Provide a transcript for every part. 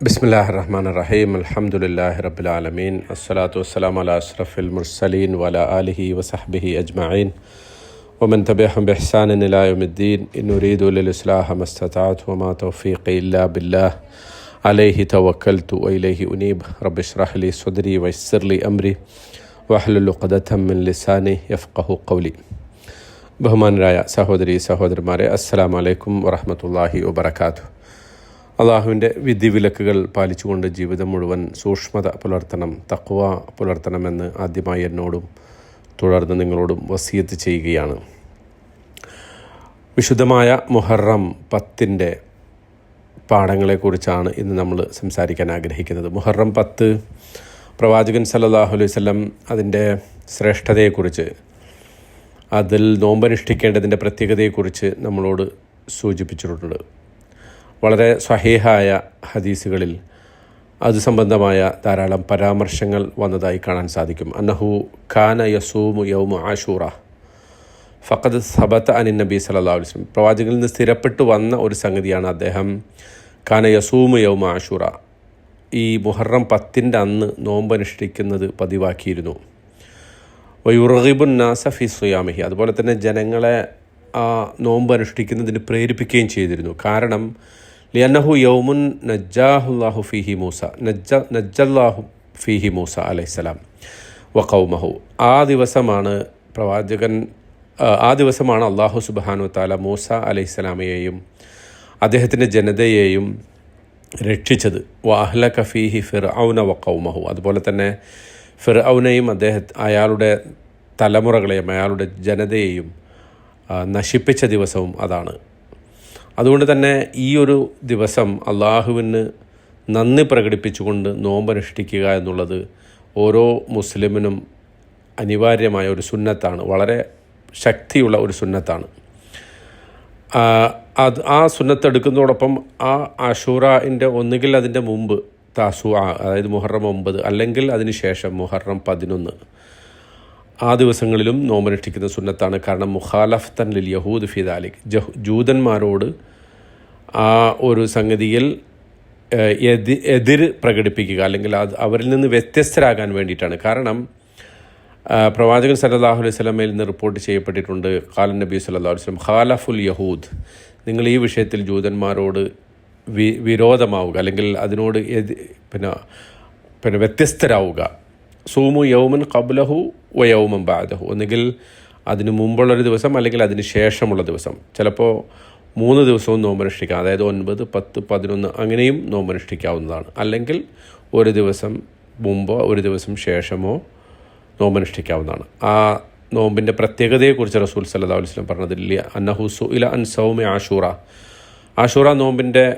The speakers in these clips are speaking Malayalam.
ബിസ്മില്ലാഹി റഹ്മാൻ റഹീം അൽഹംദുലില്ലാഹി റബ്ബിൽ ആലമീൻ അസ്സലാത്തു വസ്സലാം അല അഷ്റഫിൽ മുർസലീൻ വല ആലിഹി വസഹ്ബിഹി അജ്മഈൻ ومن تبعهم بإحسان إلى يوم الدين إن أريد للإصلاح ما استطعت وما توفيقي إلا بالله عليه توكلت وإليه أنيب رب اشرح لي صدري ويسر لي أمري واحلل عقدة من لساني يفقه قولي ബഹുമാനരായ സഹോദരി സഹോദരന്മാരെ അസ്സലാം വലൈക്കും വറഹമത്തല്ലാഹി വബർക്കാത്തു അള്ളാഹുവിന്റെ വിധിവിലക്കുകൾ പാലിച്ചുകൊണ്ട് ജീവിതം മുഴുവൻ സൂക്ഷ്മത പുലർത്തണം തക്കുവ പുലർത്തണമെന്ന് ആദ്യമായി എന്നോടും തുടർന്ന് നിങ്ങളോടും വസീയത്ത് ചെയ്യുകയാണ്. വിശുദ്ധമായ മുഹറം പത്തിന്റെ പാഠങ്ങളെക്കുറിച്ചാണ് ഇന്ന് നമ്മൾ സംസാരിക്കാൻ ആഗ്രഹിക്കുന്നത്. മുഹറം പത്ത് പ്രവാചകൻ സല്ലല്ലാഹു അലൈഹി വസല്ലം അതിന്റെ ശ്രേഷ്ഠതയെക്കുറിച്ച് അതിൽ നോമ്പനുഷ്ഠിക്കേണ്ടതിന്റെ പ്രത്യേകതയെക്കുറിച്ച് നമ്മളോട് സൂചിപ്പിച്ചിട്ടുണ്ട്. വളരെ സഹേഹായ ഹദീസുകളിൽ അത് സംബന്ധമായ ധാരാളം പരാമർശങ്ങൾ വന്നതായി കാണാൻ സാധിക്കും. അന്നഹു ഖാന യസൂമു യൗമു ആഷൂറ. ഫഖദ് സബത്ത് അനിൻ നബി സല്ലാ വസ്ലം പ്രവാചകനിൽ നിന്ന് സ്ഥിരപ്പെട്ടു വന്ന ഒരു സംഗതിയാണ് അദ്ദേഹം ഖാന യസൂമു യൗമു ആഷൂറ. ഈ മുഹറം പത്തിന്റെ അന്ന് നോമ്പനുഷ്ഠിക്കുന്നത് പതിവാക്കിയിരുന്നു. വയുറഹിബുൻ നാസഫി സുയാമിഹി. അതുപോലെ തന്നെ ജനങ്ങളെ ആ നോമ്പ് അനുഷ്ഠിക്കുന്നതിന് പ്രേരിപ്പിക്കുകയും ചെയ്തിരുന്നു. കാരണം ലിയന്നഹു യൗമുൻ നജ്ജാഹുല്ലാഹു ഫിഹി മൂസ നജ്ജ നജ്ജല്ലാഹു ഫിഹി മൂസ അലൈഹിസ്സലാം വഖൗമഹു ആ ദിവസമാണ് പ്രവാചകൻ ആ ദിവസമാണ് അള്ളാഹു സുബാനു താല മൂസ അലൈഹിസ്സലാമയെയും അദ്ദേഹത്തിന്റെ ജനതയെയും രക്ഷിച്ചത്. വാഹ്ല കഫീഹി ഫിർ ഔന വക്കൗമഹു അതുപോലെ തന്നെ ഫിർ ഔനയും അദ്ദേഹ അയാളുടെ തലമുറകളെയും അയാളുടെ ജനതയെയും നശിപ്പിച്ച ദിവസവും അതാണ്. അതുകൊണ്ട് തന്നെ ഈ ഒരു ദിവസം അള്ളാഹുവിന് നന്ദി പ്രകടിപ്പിച്ചുകൊണ്ട് നോമ്പനുഷ്ഠിക്കുക എന്നുള്ളത് ഓരോ മുസ്ലിമിനും അനിവാര്യമായ ഒരു സുന്നത്താണ്. വളരെ ശക്തിയുള്ള ഒരു സുന്നത്താണ്. അത് ആ സുന്നത്തെടുക്കുന്നതോടൊപ്പം ആ അഷൂറിന്റെ ഒന്നുകിൽ അതിന്റെ മുമ്പ് താസു അതായത് മുഹറം ഒമ്പത് അല്ലെങ്കിൽ അതിന് ശേഷം മുഹറം പതിനൊന്ന് ആ ദിവസങ്ങളിലും നോമ്പനുഷ്ഠിക്കുന്ന സുന്നത്താണ്. കാരണം മുഖാലഫ്തൻ ലിൽ യഹൂദ് ഫിദാലിക് ജഹ് ജൂതന്മാരോട് ആ ഒരു സംഗതിയിൽ എതി എതിർ പ്രകടിപ്പിക്കുക അല്ലെങ്കിൽ അത് അവരിൽ നിന്ന് വ്യത്യസ്തരാകാൻ വേണ്ടിയിട്ടാണ്. കാരണം പ്രവാചകൻ സല്ലാഹു അലൈഹി സ്വലമയിൽ നിന്ന് റിപ്പോർട്ട് ചെയ്യപ്പെട്ടിട്ടുണ്ട്. ഖാലൻ നബി സല്ലാ സ്വലം ഖാലഫുൽ യഹൂദ്. നിങ്ങൾ ഈ വിഷയത്തിൽ ജൂതന്മാരോട് വി വിരോധമാവുക അല്ലെങ്കിൽ അതിനോട് എതി പിന്നെ പിന്നെ വ്യത്യസ്തരാവുക. സൂമു യൗമൻ കബ്ലഹു വ യൗമൻ ബാദഹു ഒന്നുകിൽ അതിന് മുമ്പുള്ളൊരു ദിവസം അല്ലെങ്കിൽ അതിന് ശേഷമുള്ള ദിവസം. ചിലപ്പോൾ മൂന്ന് ദിവസവും നോമ്പനുഷ്ഠിക്കാം അതായത് ഒൻപത് പത്ത് പതിനൊന്ന് അങ്ങനെയും നോമ്പനുഷ്ഠിക്കാവുന്നതാണ് അല്ലെങ്കിൽ ഒരു ദിവസം മുമ്പോ ഒരു ദിവസം ശേഷമോ നോമ്പനുഷ്ഠിക്കാവുന്നതാണ് ആ നോമ്പിന്റെ പ്രത്യേകതയെക്കുറിച്ച് റസൂൽ സല്ലാ വസ്ലം പറഞ്ഞതില്ല അന്നഹുസു ഇല അൻ സൗമി ആഷൂറ. ആഷൂറ നോമ്പിന്റെ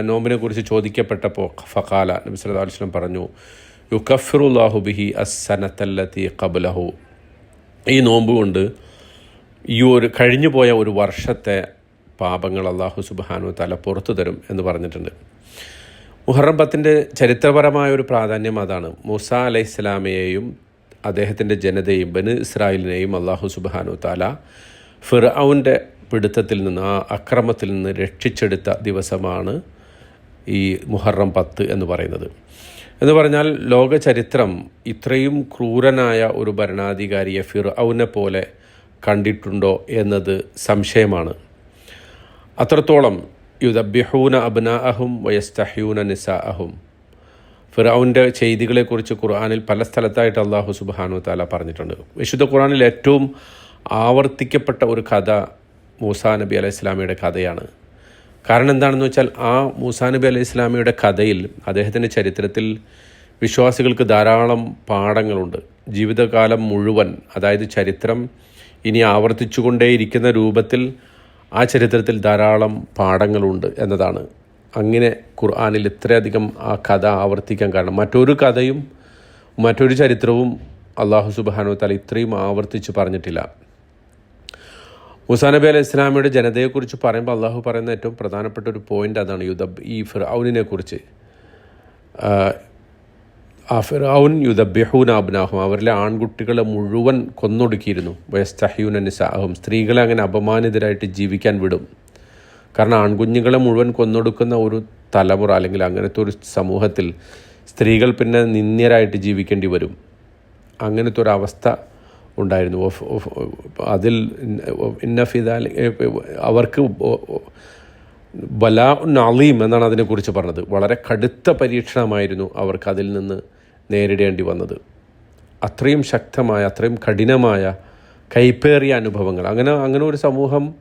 നോമ്പിനെ കുറിച്ച് ചോദിക്കപ്പെട്ടപ്പോൾ ഫഖാല നബി സല്ലാ വസ്ലം പറഞ്ഞു യുക്കഫിറുല്ലാഹു ബിഹി അസനത്തല്ലത്തി കബലഹു ഈ നോമ്പ് കൊണ്ട് ഈ ഒരു കഴിഞ്ഞു പോയ ഒരു വർഷത്തെ പാപങ്ങൾ അള്ളാഹു സുബാനു തല പുറത്തു തരും എന്ന് പറഞ്ഞിട്ടുണ്ട്. മുഹറം പത്തിന്റെ ചരിത്രപരമായ ഒരു പ്രാധാന്യം അതാണ്. മൂസ അലൈഹി സ്വലാമയെയും അദ്ദേഹത്തിന്റെ ജനതയും ബനു ഇസ്രായേലിനെയും അള്ളാഹു സുബാനു താല ഫിർഔന്റെ പിടുത്തത്തിൽ നിന്ന് ആ അക്രമത്തിൽ നിന്ന് രക്ഷിച്ചെടുത്ത ദിവസമാണ് ഈ മുഹറം പത്ത് എന്ന് പറയുന്നത്. എന്ന് പറഞ്ഞാൽ ലോക ചരിത്രം ഇത്രയും ക്രൂരനായ ഒരു ഭരണാധികാരിയെ ഫിർഔനെ പോലെ കണ്ടിട്ടുണ്ടോ എന്നത് സംശയമാണ്. അത്രത്തോളം യുദബ്യഹൂന അബ്ന അഹും വയസ്തഹ്യൂന നിസ അഹും ഫിറൌന്റെ ചെയ്തികളെക്കുറിച്ച് ഖുർആാനിൽ പല സ്ഥലത്തായിട്ട് അള്ളാഹു സുബാനു താല പറഞ്ഞിട്ടുണ്ട്. വിശുദ്ധ ഖുർആാനിൽ ഏറ്റവും ആവർത്തിക്കപ്പെട്ട ഒരു കഥ മൂസാ നബി അലൈഹി ഇസ്ലാമിയുടെ കഥയാണ്. കാരണം എന്താണെന്ന് വെച്ചാൽ ആ മൂസാ നബി അലൈഹി ഇസ്ലാമിയുടെ കഥയിൽ അദ്ദേഹത്തിന്റെ ചരിത്രത്തിൽ വിശ്വാസികൾക്ക് ധാരാളം പാഠങ്ങളുണ്ട്. ജീവിതകാലം മുഴുവൻ അതായത് ചരിത്രം ഇനി ആവർത്തിച്ചുകൊണ്ടേയിരിക്കുന്ന രൂപത്തിൽ ആ ചരിത്രത്തിൽ ധാരാളം പാഠങ്ങളുണ്ട് എന്നതാണ്. അങ്ങനെ ഖുർആാനിൽ ഇത്രയധികം ആ കഥ ആവർത്തിക്കാൻ കാരണം. മറ്റൊരു കഥയും മറ്റൊരു ചരിത്രവും അള്ളാഹു സുബാനു തല ഇത്രയും ആവർത്തിച്ച് പറഞ്ഞിട്ടില്ല. മുസാ നബി അലൈഹി ഇസ്ലാമിയുടെ ജനതയെക്കുറിച്ച് പറയുമ്പോൾ അള്ളാഹു പറയുന്ന ഏറ്റവും പ്രധാനപ്പെട്ട ഒരു പോയിന്റ് അതാണ് യുദബ് ഈ ഫിർഔനിനെ കുറിച്ച് ആ ഫിർഔൻ യുദ്ധബിഹൂൻ അബ്നാഹും. അവരിലെ ആൺകുട്ടികളെ മുഴുവൻ കൊന്നൊടുക്കിയിരുന്നു. വയസ്തഹ്യൂൻ നിസാഹും സ്ത്രീകളെ അങ്ങനെ അപമാനിതരായിട്ട് ജീവിക്കാൻ വിടും. കാരണം ആൺകുഞ്ഞുങ്ങളെ മുഴുവൻ കൊന്നൊടുക്കുന്ന ഒരു തലമുറ അല്ലെങ്കിൽ അങ്ങനത്തെ ഒരു സമൂഹത്തിൽ സ്ത്രീകൾ പിന്നെ നിന്ദ്യരായിട്ട് ജീവിക്കേണ്ടി വരും. അങ്ങനത്തെ ഒരു അവസ്ഥ ഉണ്ടായിരുന്നു. അതിൽ ഇന്ന ഫിദാൽ അവർക്ക് ബലാ നളീം എന്നാണ് അതിനെക്കുറിച്ച് പറഞ്ഞത്. വളരെ കടുത്ത പരീക്ഷണമായിരുന്നു അവർക്ക് അതിൽ നിന്ന് നേരിടേണ്ടി വന്നത്. അത്രയും ശക്തമായ അത്രയും കഠിനമായ കൈപ്പേറിയ അനുഭവങ്ങൾ. അങ്ങനെ അങ്ങനെ ഒരു സമൂഹം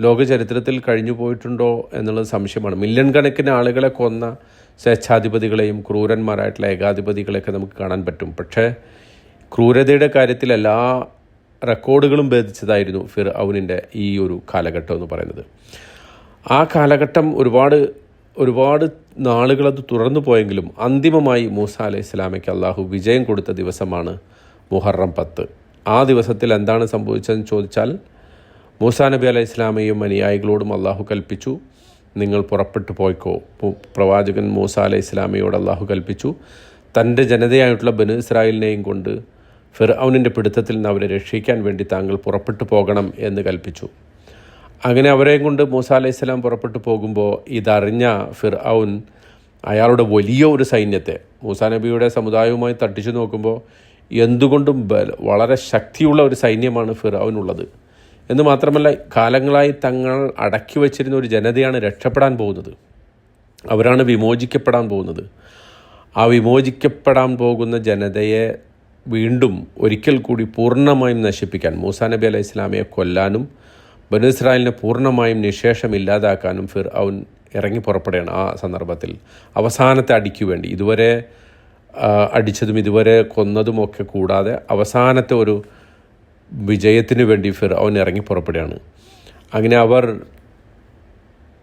ലോക ചരിത്രത്തിൽ കഴിഞ്ഞു പോയിട്ടുണ്ടോ എന്നുള്ളത് സംശയമാണ്. മില്യൺ കണക്കിന് ആളുകളെ കൊന്ന സ്വേച്ഛാധിപതികളെയും ക്രൂരന്മാരായിട്ടുള്ള ഏകാധിപതികളെയൊക്കെ നമുക്ക് കാണാൻ പറ്റും. പക്ഷേ ക്രൂരതയുടെ കാര്യത്തിൽ എല്ലാ റെക്കോർഡുകളും ഭേദിച്ചതായിരുന്നു ഫിർ ഔനിന്റെ ഈ ഒരു കാലഘട്ടം എന്ന് പറയുന്നത്. ആ കാലഘട്ടം ഒരുപാട് ഒരുപാട് നാളുകളത് തുറന്നു പോയെങ്കിലും അന്തിമമായി മൂസ അലൈഹി ഇസ്ലാമയ്ക്ക് അള്ളാഹു വിജയം കൊടുത്ത ദിവസമാണ് മുഹറം പത്ത്. ആ ദിവസത്തിൽ എന്താണ് സംഭവിച്ചതെന്ന് ചോദിച്ചാൽ മൂസാ നബി അലൈഹി ഇസ്ലാമയും അനുയായികളോടും അള്ളാഹു കൽപ്പിച്ചു നിങ്ങൾ പുറപ്പെട്ടു പോയിക്കോ. പ്രവാചകൻ മൂസ അലൈഹി ഇസ്ലാമയോട് അള്ളാഹു കൽപ്പിച്ചു. തന്റെ ജനതയായിട്ടുള്ള ബനു ഇസ്രായേലിനെയും കൊണ്ട് ഫിർ ഔനിന്റെ പിടുത്തത്തിൽ നിന്ന് അവരെ രക്ഷിക്കാൻ വേണ്ടി താങ്കൾ പുറപ്പെട്ടു പോകണം എന്ന് കൽപ്പിച്ചു. അങ്ങനെ അവരെയും കൊണ്ട് മൂസ അലൈഹി സ്വലാം പുറപ്പെട്ടു പോകുമ്പോൾ ഇതറിഞ്ഞ ഫിർ ഔൻ അയാളുടെ വലിയ ഒരു സൈന്യത്തെ മൂസ നബിയുടെ സമുദായവുമായി തട്ടിച്ചു നോക്കുമ്പോൾ എന്തുകൊണ്ടും വളരെ ശക്തിയുള്ള ഒരു സൈന്യമാണ് ഫിർ ഉള്ളത്. എന്ന് മാത്രമല്ല കാലങ്ങളായി തങ്ങൾ അടക്കി വച്ചിരുന്ന ഒരു ജനതയാണ് രക്ഷപ്പെടാൻ പോകുന്നത്. അവരാണ് വിമോചിക്കപ്പെടാൻ പോകുന്നത്. ആ വിമോചിക്കപ്പെടാൻ പോകുന്ന ജനതയെ വീണ്ടും ഒരിക്കൽ കൂടി പൂർണമായും നശിപ്പിക്കാൻ മൂസാ നബി അലൈഹി ഇസ്ലാമയെ കൊല്ലാനും ബനു ഇസ്രായേലിനെ പൂർണമായും നിശേഷം ഇല്ലാതാക്കാനും ഫിർ അവൻ ഇറങ്ങി പുറപ്പെടുകയാണ് ആ സന്ദർഭത്തിൽ. അവസാനത്തെ അടിക്കു വേണ്ടി ഇതുവരെ അടിച്ചതും ഇതുവരെ കൊന്നതും ഒക്കെ കൂടാതെ അവസാനത്തെ ഒരു വിജയത്തിന് വേണ്ടി ഫിർ അവൻ ഇറങ്ങി പുറപ്പെടുകയാണ്. അങ്ങനെ അവർ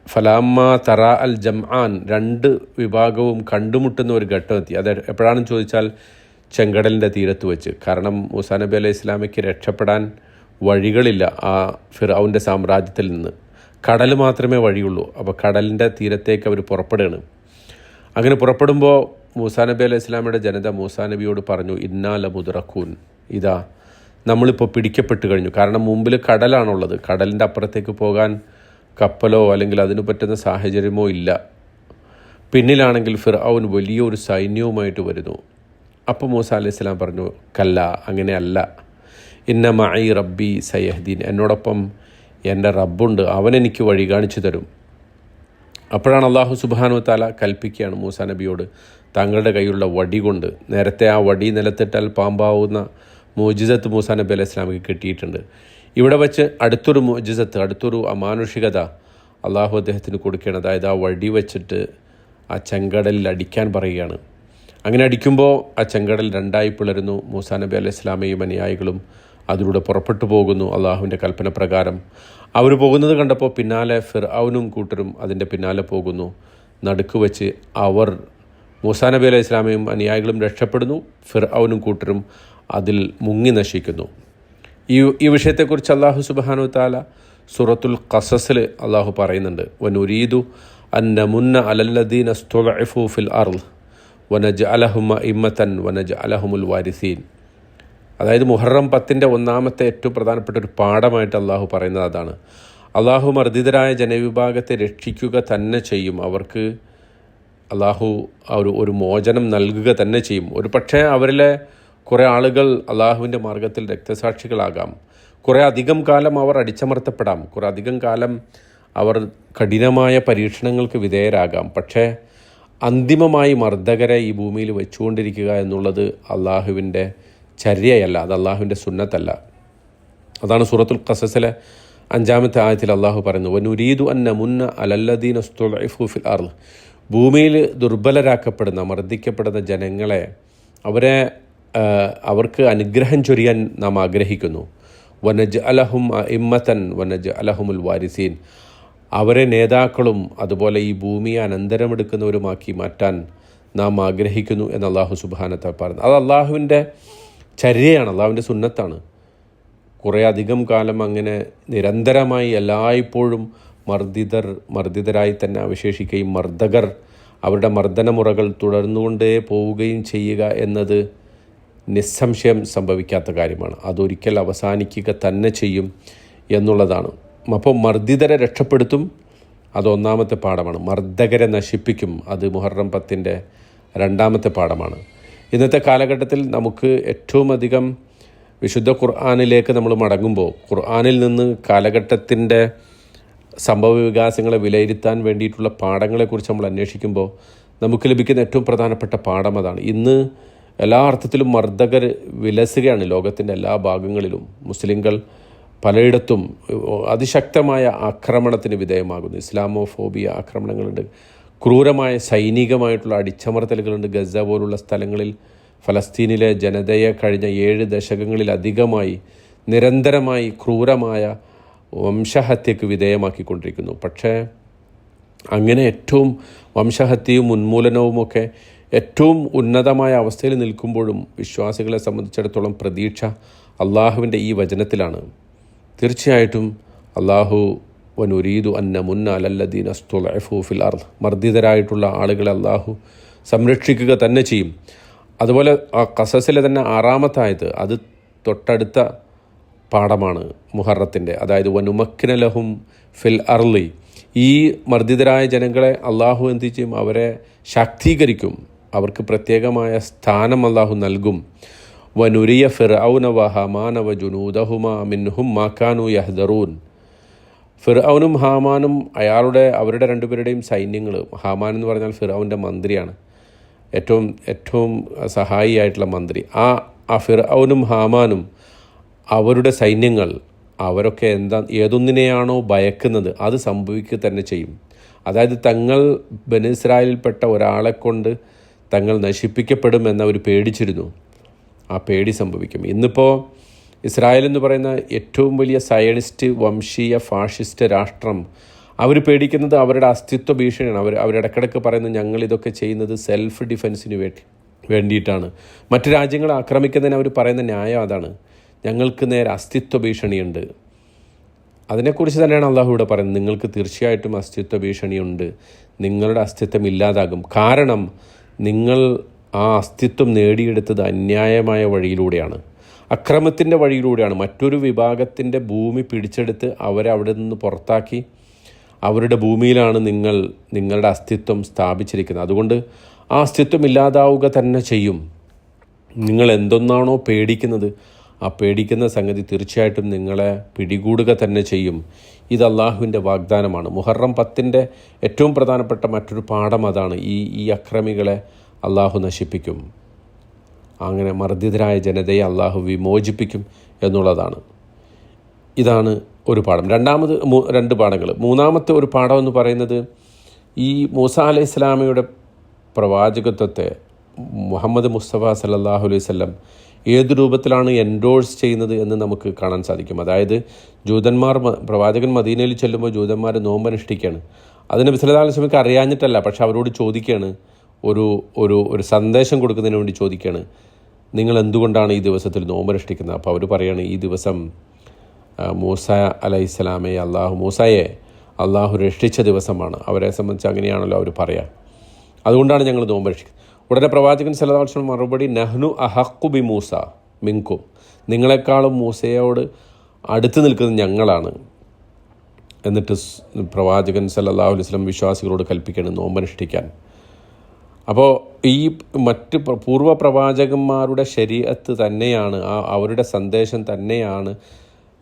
ഫലാമ്മ തറ അൽ ജംആൻ രണ്ട് വിഭാഗവും കണ്ടുമുട്ടുന്ന ഒരു ഘട്ടമെത്തി അത് എപ്പോഴാണെന്ന് ചോദിച്ചാൽ ചെങ്കടലിന്റെ തീരത്ത് വെച്ച്. കാരണം മൂസാ നബി അലൈഹി ഇസ്ലാമയ്ക്ക് രക്ഷപ്പെടാൻ വഴികളില്ല ആ ഫിറൌന്റെ സാമ്രാജ്യത്തിൽ നിന്ന്. കടൽ മാത്രമേ വഴിയുള്ളൂ. അപ്പോൾ കടലിന്റെ തീരത്തേക്ക് അവർ പുറപ്പെടുകയാണ്. അങ്ങനെ പുറപ്പെടുമ്പോൾ മൂസാ നബി അലൈഹി ഇസ്ലാമയുടെ ജനത മൂസാ നബിയോട് പറഞ്ഞു ഇന്നാല മുദ്രഖൂൻ ഇതാ നമ്മളിപ്പോൾ പിടിക്കപ്പെട്ട് കഴിഞ്ഞു. കാരണം മുമ്പിൽ കടലാണുള്ളത്. കടലിന്റെ അപ്പുറത്തേക്ക് പോകാൻ കപ്പലോ അല്ലെങ്കിൽ അതിന് പറ്റുന്ന സാഹചര്യമോ ഇല്ല. പിന്നിലാണെങ്കിൽ ഫിർ അവൻ വലിയൊരു സൈന്യവുമായിട്ട് വരുന്നു. അപ്പോൾ മൂസ അലൈഹി സ്വലാം പറഞ്ഞു കല്ല അങ്ങനെയല്ല. ഇന്ന മൈ റബ്ബി സയഹ്ദീൻ. എന്നോടൊപ്പം എന്റെ റബ്ബുണ്ട്. അവൻ എനിക്ക് വഴി കാണിച്ചു തരും. അപ്പോഴാണ് അള്ളാഹു സുബാനു താല കൽപ്പിക്കുകയാണ് മൂസ നബിയോട് താങ്കളുടെ കയ്യിലുള്ള വടി കൊണ്ട്. നേരത്തെ ആ വടി നിലത്തിട്ടാൽ പാമ്പാവുന്ന മോജിസത്ത് മൂസ നബി അലൈഹി ഇസ്ലാമിക്ക് കിട്ടിയിട്ടുണ്ട്. ഇവിടെ വച്ച് അടുത്തൊരു മോജിസത്ത് അടുത്തൊരു അമാനുഷികത അള്ളാഹു അദ്ദേഹത്തിന് കൊടുക്കുകയാണ്. അതായത് ആ വടി വച്ചിട്ട് ആ ചെങ്കടലിൽ അടിക്കാൻ പറയുകയാണ്. അങ്ങനെ അടിക്കുമ്പോൾ ആ ചെങ്കടൽ രണ്ടായി പിളരുന്നു. മൂസാ നബി അലൈഹി ഇസ്ലാമയും അനുയായികളും അതിലൂടെ പുറപ്പെട്ടു പോകുന്നു അള്ളാഹുവിന്റെ കൽപ്പന പ്രകാരം. അവർ പോകുന്നത് കണ്ടപ്പോൾ പിന്നാലെ ഫിർ ഔനും കൂട്ടരും അതിന്റെ പിന്നാലെ പോകുന്നു. നടുക്ക് വെച്ച് അവർ മൂസാ നബി അലൈഹി ഇസ്ലാമയും അനുയായികളും രക്ഷപ്പെടുന്നു. ഫിർ ഔനും കൂട്ടരും അതിൽ മുങ്ങി നശിക്കുന്നു. ഈ ഈ വിഷയത്തെക്കുറിച്ച് അള്ളാഹു സുബാനു താല സൂറത്തുൽ ഖസസിൽ അള്ളാഹു പറയുന്നുണ്ട്. വനുരീദു അന്ന മുന്ന അലല്ലദീൻ ഫിൽ അർൾ വനജ് അലഹുമ ഇമ്മത്തൻ വനജ് അലഹുമുൽ വാരിസീൻ. അതായത് മുഹറം പത്തിന്റെ ഒന്നാമത്തെ ഏറ്റവും പ്രധാനപ്പെട്ട ഒരു പാഠമായിട്ട് അള്ളാഹു പറയുന്നത് അതാണ്. അള്ളാഹു മർദ്ദിതരായ ജനവിഭാഗത്തെ രക്ഷിക്കുക തന്നെ ചെയ്യും. അവർക്ക് അള്ളാഹു ഒരു ഒരു മോചനം നൽകുക തന്നെ ചെയ്യും. ഒരു പക്ഷേ അവരിലെ കുറേ ആളുകൾ അള്ളാഹുവിന്റെ മാർഗത്തിൽ രക്തസാക്ഷികളാകാം. കുറേ അധികം കാലം അവർ അടിച്ചമർത്തപ്പെടാം. കുറേ അധികം കാലം അവർ കഠിനമായ പരീക്ഷണങ്ങൾക്ക് വിധേയരാകാം. പക്ഷേ അന്തിമമായി മർദ്ദകരെ ഈ ഭൂമിയിൽ വെച്ചുകൊണ്ടിരിക്കുക എന്നുള്ളത് അള്ളാഹുവിന്റെ ചര്യയല്ല അത് അള്ളാഹുവിന്റെ സുന്നത്തല്ല. അതാണ് സൂറത്തുൽ ഖസസിലെ അഞ്ചാമത്തെ ആയത്തിൽ അള്ളാഹു പറയുന്നു വനുരീദു അന്ന മുന്ന അലല്ലദീൻ ഫിൽ അർ ഭൂമിയിൽ ദുർബലരാക്കപ്പെടുന്ന മർദ്ദിക്കപ്പെടുന്ന ജനങ്ങളെ അവരെ അവർക്ക് അനുഗ്രഹം ചൊരിയാൻ നാം ആഗ്രഹിക്കുന്നു. വനജ് അലഹും ഇമ്മത്തൻ വനജ് അലഹുമുൽ വാരിസീൻ. അവരെ നേതാക്കളും അതുപോലെ ഈ ഭൂമിയെ അനന്തരമെടുക്കുന്നവരുമാക്കി മാറ്റാൻ നാം ആഗ്രഹിക്കുന്നു എന്ന് അള്ളാഹു സുബാനത്ത പറഞ്ഞു അത് അള്ളാഹുവിന്റെ ചര്യയാണ് അള്ളാഹുവിന്റെ സുന്നത്താണ്. കുറേ അധികം കാലം അങ്ങനെ നിരന്തരമായി എല്ലായ്പ്പോഴും മർദ്ദിതർ മർദ്ദിതരായി തന്നെ അവശേഷിക്കുകയും മർദ്ദകർ അവരുടെ മർദ്ദനമുറകൾ തുടർന്നുകൊണ്ടേ പോവുകയും ചെയ്യുക എന്നത് നിസ്സംശയം സംഭവിക്കാത്ത കാര്യമാണ്. അതൊരിക്കൽ അവസാനിക്കുക തന്നെ ചെയ്യും എന്നുള്ളതാണ്. അപ്പോൾ മർദ്ദിതരെ രക്ഷപ്പെടുത്തും. അത് ഒന്നാമത്തെ പാഠമാണ്. മർദ്ദകരെ നശിപ്പിക്കും. അത് മുഹറം പത്തിന്റെ രണ്ടാമത്തെ പാഠമാണ്. ഇന്നത്തെ കാലഘട്ടത്തിൽ നമുക്ക് ഏറ്റവും അധികം വിശുദ്ധ ഖുർആാനിലേക്ക് നമ്മൾ മടങ്ങുമ്പോൾ ഖുർആാനിൽ നിന്ന് കാലഘട്ടത്തിന്റെ സംഭവ വികാസങ്ങളെ വിലയിരുത്താൻ വേണ്ടിയിട്ടുള്ള പാഠങ്ങളെക്കുറിച്ച് നമ്മൾ അന്വേഷിക്കുമ്പോൾ നമുക്ക് ലഭിക്കുന്ന ഏറ്റവും പ്രധാനപ്പെട്ട പാഠം അതാണ്. ഇന്ന് എല്ലാ അർത്ഥത്തിലും മർദ്ദകർ വിലസുകയാണ് ലോകത്തിന്റെ എല്ലാ ഭാഗങ്ങളിലും. മുസ്ലിങ്ങൾ പലയിടത്തും അതിശക്തമായ ആക്രമണത്തിന് വിധേയമാകുന്നു. ഇസ്ലാമോ ഫോബിയ ആക്രമണങ്ങളുണ്ട്. ക്രൂരമായ സൈനികമായിട്ടുള്ള അടിച്ചമർത്തലുകളുണ്ട്. ഗസ പോലുള്ള സ്ഥലങ്ങളിൽ ഫലസ്തീനിലെ ജനതയെ കഴിഞ്ഞ ഏഴ് ദശകങ്ങളിലധികമായി നിരന്തരമായി ക്രൂരമായ വംശഹത്യക്ക് വിധേയമാക്കിക്കൊണ്ടിരിക്കുന്നു. പക്ഷേ അങ്ങനെ ഏറ്റവും വംശഹത്യയും ഉന്മൂലനവുമൊക്കെ ഏറ്റവും ഉന്നതമായ അവസ്ഥയിൽ നിൽക്കുമ്പോഴും വിശ്വാസികളെ സംബന്ധിച്ചിടത്തോളം പ്രതീക്ഷ അള്ളാഹുവിന്റെ ഈ വചനത്തിലാണ്. തീർച്ചയായിട്ടും അള്ളാഹു വനുരീദു അന്ന മുന്ന അലല്ലദീൻ അസ്തുൽ ഫിൽ അർദ്. മർദ്ദിതരായിട്ടുള്ള ആളുകളെ അള്ളാഹു സംരക്ഷിക്കുക തന്നെ ചെയ്യും. അതുപോലെ ആ കസസിലെ തന്നെ ആറാമത്തായത് അത് തൊട്ടടുത്ത പാഠമാണ് മുഹറത്തിന്റെ അതായത് വനുമക്കിന ലഹും ഫിൽ അർലി ഈ മർദ്ദിതരായ ജനങ്ങളെ അള്ളാഹു എന്ത് ചെയ്യും? അവരെ ശാക്തീകരിക്കും. അവർക്ക് പ്രത്യേകമായ സ്ഥാനം അള്ളാഹു നൽകും. വനുരിയ ഫിർഔന വ ഹമാന വ ജുനൂദഹുമ മിൻഹും മാക്കാനു യഹ്ദറൂൻ ഫിർഔനും ഹാമാനും അയാളുടെ അവരുടെ രണ്ടുപേരുടെയും സൈന്യങ്ങൾ ഹാമാൻ എന്ന് പറഞ്ഞാൽ ഫിർഔന്റെ മന്ത്രിയാണ്. ഏറ്റവും ഏറ്റവും സഹായിയായിട്ടുള്ള മന്ത്രി. ആ ആ ഫിർഔനും ഹാമാനും അവരുടെ സൈന്യങ്ങൾ അവരൊക്കെ എന്താ ഏതൊന്നിനെയാണോ ഭയക്കുന്നത് അത് സംഭവിക്കുക തന്നെ ചെയ്യും. അതായത് തങ്ങൾ ബനിസ്രായിൽപ്പെട്ട ഒരാളെ കൊണ്ട് തങ്ങൾ നശിപ്പിക്കപ്പെടുമെന്ന് അവർ പേടിച്ചിരുന്നു. ആ പേടി സംഭവിക്കും. ഇന്നിപ്പോൾ ഇസ്രായേൽ എന്ന് പറയുന്ന ഏറ്റവും വലിയ സയനിസ്റ്റ് വംശീയ ഫാഷിസ്റ്റ് രാഷ്ട്രം അവർ പേടിക്കുന്നത് അവരുടെ അസ്തിത്വ ഭീഷണിയാണ്. അവർ അവരിടക്കിടക്ക് പറയുന്നത് ഞങ്ങൾ ഇതൊക്കെ ചെയ്യുന്നത് സെൽഫ് ഡിഫെൻസിന് വേണ്ടി വേണ്ടിയിട്ടാണ്. മറ്റു രാജ്യങ്ങളെ ആക്രമിക്കുന്നതിന് അവർ പറയുന്ന ന്യായം അതാണ്. ഞങ്ങൾക്ക് നേരെ അസ്തിത്വ ഭീഷണിയുണ്ട്. അതിനെക്കുറിച്ച് തന്നെയാണ് അള്ളാഹു ഇവിടെ പറയുന്നത്. നിങ്ങൾക്ക് തീർച്ചയായിട്ടും അസ്തിത്വ ഭീഷണിയുണ്ട്. നിങ്ങളുടെ അസ്തിത്വം ഇല്ലാതാകും. കാരണം നിങ്ങൾ ആ അസ്തിത്വം നേടിയെടുത്തത് അന്യായമായ വഴിയിലൂടെയാണ്. അക്രമത്തിന്റെ വഴിയിലൂടെയാണ്. മറ്റൊരു വിഭാഗത്തിന്റെ ഭൂമി പിടിച്ചെടുത്ത് അവരെ അവിടെ നിന്ന് പുറത്താക്കി അവരുടെ ഭൂമിയിലാണ് നിങ്ങൾ നിങ്ങളുടെ അസ്തിത്വം സ്ഥാപിച്ചിരിക്കുന്നത്. അതുകൊണ്ട് ആ അസ്തിത്വം ഇല്ലാതാവുക തന്നെ ചെയ്യും. നിങ്ങൾ എന്തൊന്നാണോ പേടിക്കുന്നത് ആ പേടിക്കുന്ന സംഗതി തീർച്ചയായിട്ടും നിങ്ങളെ പിടികൂടുക തന്നെ ചെയ്യും. ഇത് അള്ളാഹുവിന്റെ വാഗ്ദാനമാണ്. മുഹറം പത്തിന്റെ ഏറ്റവും പ്രധാനപ്പെട്ട മറ്റൊരു പാഠം അതാണ് ഈ ഈ അക്രമികളെ അള്ളാഹു നശിപ്പിക്കും. അങ്ങനെ മർദ്ദിതരായ ജനതയെ അള്ളാഹു വിമോചിപ്പിക്കും എന്നുള്ളതാണ്. ഇതാണ് ഒരു പാഠം. രണ്ടാമത് രണ്ട് പാഠങ്ങൾ. മൂന്നാമത്തെ ഒരു പാഠം എന്ന് പറയുന്നത് ഈ മൂസ അലൈഹി ഇസ്ലാമയുടെ പ്രവാചകത്വത്തെ മുഹമ്മദ് മുസ്തഫ സല്ലാഹു അലൈഹി സ്വല്ലം ഏത് രൂപത്തിലാണ് എൻഡോഴ്സ് ചെയ്യുന്നത് എന്ന് നമുക്ക് കാണാൻ സാധിക്കും. അതായത് ജൂതന്മാർ പ്രവാചകൻ മദീനയിൽ ചെല്ലുമ്പോൾ ജൂതന്മാർ നോമ്പനുഷ്ഠിക്കുകയാണ്. അതിന് ബിസ്ലാസ്ലമിക്ക് അറിയാഞ്ഞിട്ടല്ല പക്ഷെ അവരോട് ചോദിക്കുകയാണ് ഒരു ഒരു ഒരു സന്ദേശം കൊടുക്കുന്നതിന് വേണ്ടി ചോദിക്കുകയാണ് നിങ്ങൾ എന്തുകൊണ്ടാണ് ഈ ദിവസത്തിൽ നോമ്പനുഷ്ഠിക്കുന്നത് അപ്പോൾ അവർ പറയുകയാണ് ഈ ദിവസം മൂസ അലൈഹിസ്സലാമെ അള്ളാഹു മൂസയെ അള്ളാഹു രക്ഷിച്ച ദിവസമാണ്. അവരെ സംബന്ധിച്ച് അങ്ങനെയാണല്ലോ അവർ പറയാം. അതുകൊണ്ടാണ് ഞങ്ങൾ നോമ്പനുഷ്ഠിക്കുന്നത് ഉടനെ പ്രവാചകൻ സലതാക്ഷൻ മറുപടി നഹ്നു അഹക്കു ബി മൂസ മിങ്കു നിങ്ങളെക്കാളും മൂസയോട് അടുത്ത് നിൽക്കുന്നത് ഞങ്ങളാണ്. എന്നിട്ട് പ്രവാചകൻ സല്ലാഹു അലൈഹി സ്വലം വിശ്വാസികളോട് കൽപ്പിക്കണം നോമ്പനുഷ്ഠിക്കാൻ അപ്പോൾ ഈ മറ്റ് പൂർവ പ്രവാചകന്മാരുടെ ശരീരത്ത് തന്നെയാണ് ആ അവരുടെ സന്ദേശം തന്നെയാണ്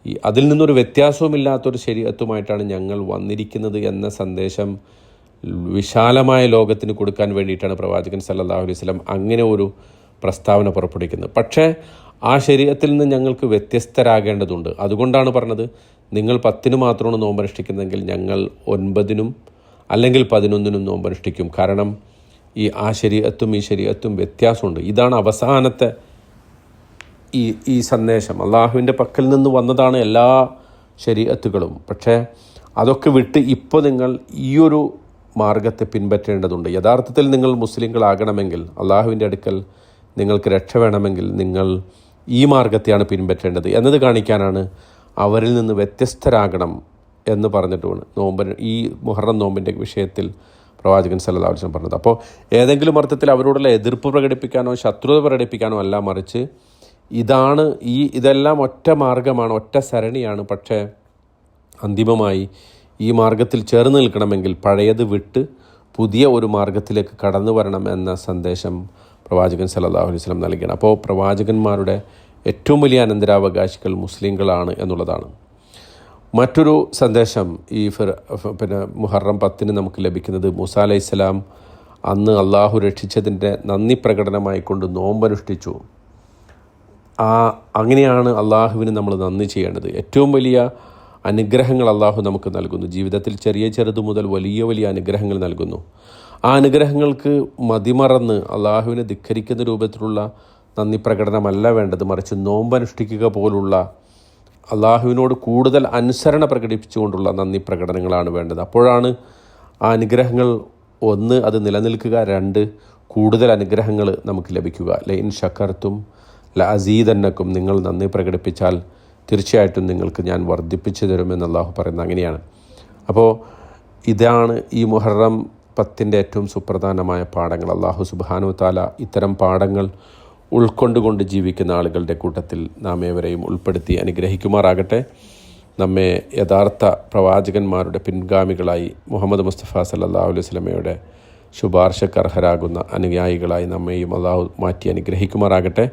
ഈ അതിൽ നിന്നൊരു വ്യത്യാസവുമില്ലാത്തൊരു ശരീരത്തുമായിട്ടാണ് ഞങ്ങൾ വന്നിരിക്കുന്നത് എന്ന സന്ദേശം വിശാലമായ ലോകത്തിന് കൊടുക്കാൻ വേണ്ടിയിട്ടാണ് പ്രവാചകൻ സല്ലാഹു അലൈഹി സ്വലം അങ്ങനെ ഒരു പ്രസ്താവന പുറപ്പെടുവിക്കുന്നത്. പക്ഷേ ആ ശരീരത്തിൽ നിന്ന് ഞങ്ങൾക്ക് വ്യത്യസ്തരാകേണ്ടതുണ്ട്. അതുകൊണ്ടാണ് പറഞ്ഞത് നിങ്ങൾ പത്തിന് മാത്രമാണ് നോമ്പനുഷ്ഠിക്കുന്നതെങ്കിൽ ഞങ്ങൾ ഒൻപതിനും അല്ലെങ്കിൽ പതിനൊന്നിനും നോമ്പനുഷ്ഠിക്കും. കാരണം ഈ ആ ശരീരത്തും ഈ ശരീരത്തും വ്യത്യാസമുണ്ട്. ഇതാണ് അവസാനത്തെ ഈ ഈ സന്ദേശം. അള്ളാഹുവിന്റെ പക്കൽ നിന്ന് വന്നതാണ് എല്ലാ ശരീരത്തുകളും. പക്ഷേ അതൊക്കെ വിട്ട് ഇപ്പോൾ നിങ്ങൾ ഈ ഒരു മാർഗത്തെ പിൻപറ്റേണ്ടതുണ്ട്. യഥാർത്ഥത്തിൽ നിങ്ങൾ മുസ്ലിങ്ങളാകണമെങ്കിൽ അള്ളാഹുവിന്റെ അടുക്കൽ നിങ്ങൾക്ക് രക്ഷ വേണമെങ്കിൽ നിങ്ങൾ ഈ മാർഗത്തെയാണ് പിൻപറ്റേണ്ടത്. എന്നത് കാണിക്കാനാണ് അവരിൽ നിന്ന് വ്യത്യസ്തരാകണം എന്ന് പറഞ്ഞിട്ടുമാണ് നോമ്പിന് ഈ മുഹറം നോമ്പിന്റെ വിഷയത്തിൽ പ്രവാചകൻ സല്ലല്ലാഹു അലൈഹി വസല്ലം പറഞ്ഞത്. അപ്പോൾ ഏതെങ്കിലും അർത്ഥത്തിൽ അവരോടുള്ള എതിർപ്പ് പ്രകടിപ്പിക്കാനോ ശത്രുത പ്രകടിപ്പിക്കാനോ അല്ല മറിച്ച് ഇതാണ് ഈ ഇതെല്ലാം ഒറ്റ മാർഗമാണ് ഒറ്റ സരണിയാണ്. പക്ഷേ അന്തിമമായി ഈ മാർഗത്തിൽ ചേർന്ന് നിൽക്കണമെങ്കിൽ പഴയത് വിട്ട് പുതിയ ഒരു മാർഗത്തിലേക്ക് കടന്നു വരണം എന്ന സന്ദേശം പ്രവാചകൻ സല്ലല്ലാഹു അലൈഹി വസല്ലം നൽകിയാണ്. അപ്പോൾ പ്രവാചകന്മാരുടെ ഏറ്റവും വലിയ അനന്തരാവകാശികൾ മുസ്ലിങ്ങളാണ് എന്നുള്ളതാണ്. മറ്റൊരു സന്ദേശം ഈ ഫിർ പിന്നെ മുഹറം പത്തിന് നമുക്ക് ലഭിക്കുന്നത് മൂസ അലൈഹി സ്വലാം അന്ന് അള്ളാഹു രക്ഷിച്ചതിന്റെ നന്ദി പ്രകടനമായി കൊണ്ട് നോമ്പനുഷ്ഠിച്ചു. ആ അങ്ങനെയാണ് അള്ളാഹുവിന് നമ്മൾ നന്ദി ചെയ്യേണ്ടത്. ഏറ്റവും വലിയ അനുഗ്രഹങ്ങൾ അള്ളാഹു നമുക്ക് നൽകുന്നു. ജീവിതത്തിൽ ചെറിയ ചെറുതു മുതൽ വലിയ വലിയ അനുഗ്രഹങ്ങൾ നൽകുന്നു. ആ അനുഗ്രഹങ്ങൾക്ക് മതിമറന്ന് അള്ളാഹുവിനെ ധിക്കരിക്കുന്ന രൂപത്തിലുള്ള നന്ദി പ്രകടനമല്ല വേണ്ടത്. മറിച്ച് നോമ്പനുഷ്ഠിക്കുക പോലുള്ള അള്ളാഹുവിനോട് കൂടുതൽ അനുസരണ പ്രകടിപ്പിച്ചുകൊണ്ടുള്ള നന്ദി പ്രകടനങ്ങളാണ് വേണ്ടത്. അപ്പോഴാണ് ആ അനുഗ്രഹങ്ങൾ ഒന്ന് അത് നിലനിൽക്കുക രണ്ട് കൂടുതൽ അനുഗ്രഹങ്ങൾ നമുക്ക് ലഭിക്കുക. ലൈൻ ഷക്കർത്തും ല അസീദന്നക്കും നിങ്ങൾ നന്ദി പ്രകടിപ്പിച്ചാൽ തീർച്ചയായിട്ടും നിങ്ങൾക്ക് ഞാൻ വർദ്ധിപ്പിച്ചു തരുമെന്ന് അള്ളാഹു പറയുന്നത് അങ്ങനെയാണ്. അപ്പോൾ ഇതാണ് ഈ മുഹറം പത്തിന്റെ ഏറ്റവും സുപ്രധാനമായ പാഠങ്ങൾ. അള്ളാഹു സുബാനു താല ഇത്തരം പാഠങ്ങൾ ഉൾക്കൊണ്ടുകൊണ്ട് ജീവിക്കുന്ന ആളുകളുടെ കൂട്ടത്തിൽ നാം ഏവരെയും ഉൾപ്പെടുത്തി അനുഗ്രഹിക്കുമാറാകട്ടെ. നമ്മെ യഥാർത്ഥ പ്രവാചകന്മാരുടെ പിൻഗാമികളായി മുഹമ്മദ് മുസ്തഫ സല്ലല്ലാഹു അലൈഹി വസല്ലമയുടെ ശുപാർശക്ക് അർഹരാകുന്ന അനുയായികളായി നമ്മെയും അള്ളാഹു മാറ്റി അനുഗ്രഹിക്കുമാറാകട്ടെ.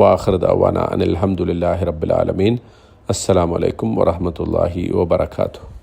വാഹൃദ വന അനിൽഹമുല്ലാഹി റബ്ബുലാലമീൻ വലൈക്കും വറഹമത്തല്ലാഹി വബർക്കാത്തു